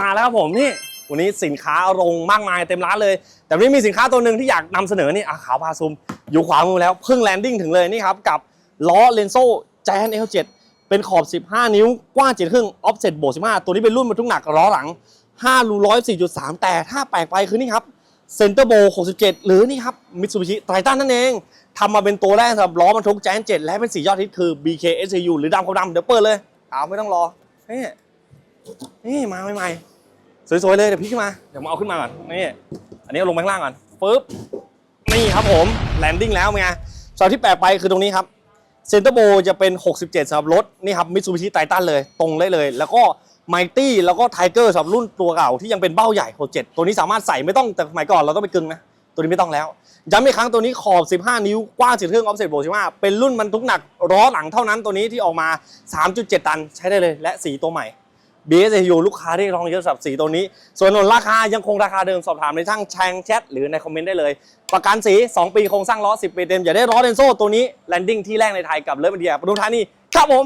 มาแล้วครับผมนี่วันนี้สินค้าลงมากมายเต็มร้านเลย แต่วันนี้มีสินค้าตัวหนึ่งที่อยากนำเสนอนี่อะขาวพาซุม อยู่ขวามือแล้วเพิ่งแลนดิ้งถึงเลยนี่ครับกับล้อเลนโซ่แจน L7 เจ็ดเป็นขอบ 15 นิ้วกว้าง7ครึ่งออฟเซ็ตบวก15 ตัวนี้เป็นรุ่นบรรทุกหนักล้อหลัง5รู104.3 แต่ถ้าแปลกไปคือนี่ครับเซนเตอร์โบ67 หรือนี่ครับมิตซูบิชิไททันนั่นเองทำมาเป็นตัวแรกสำหรับล้อบรรทุกแจน7และเป็นสียอดฮิตคือ BK SCU หรือดำขาวดำเดี๋ยวเปิดเลยเอาไม่ต้องรอนี่ นี่มาใหม่ๆสวยๆเลยเดี๋ยวพี่ขึ้นมาเดี๋ยวมาเอาขึ้นมาก่อนนี่อันนี้เอาลงไปข้างล่างก่อนปึ๊บนี่ครับผมแลนดิ้งแล้วไงสาวที่แปลกไปคือตรงนี้ครับเซนเตอร์โบจะเป็น 67สำหรับรถนี่ครับมิตซูบิชิไททันเลยตรงได้เลย แล้วก็ไมตี้แล้วก็ไทเกอร์สำหรับรุ่นตัวเก่าที่ยังเป็นเบ้าใหญ่67ตัวนี้สามารถใส่ไม่ต้องแต่สมัยก่อนเราต้องไปกึงนะตัวนี้ไม่ต้องแล้วย้ำอีกครั้งตัวนี้ขอบ 15 นิ้ว กว้าง10เครื่องออฟเซ็ตโบ15เป็นรุ่นบรรทุกหนักล้อหลังเท่านั้นตัวนี้ที่ออกมา 3.7 ตันใช้ได้เลยและสีตัวใหม่ BSU ลูกค้าได้ลองเยอะสับสีตัวนี้ ส่วนส่วนราคายังคงราคาเดิมสอบถามในช่างแชงแชทหรือในคอมเมนต์ได้เลย ประกันสี 2 ปีโครงสร้างล้อ 10 ปีเต็มอย่าได้ล้อเดนโซ่ตัวนี้แลนดิ้งที่แรกในไทยกับเลิฟเดียปทุมธานีครับผม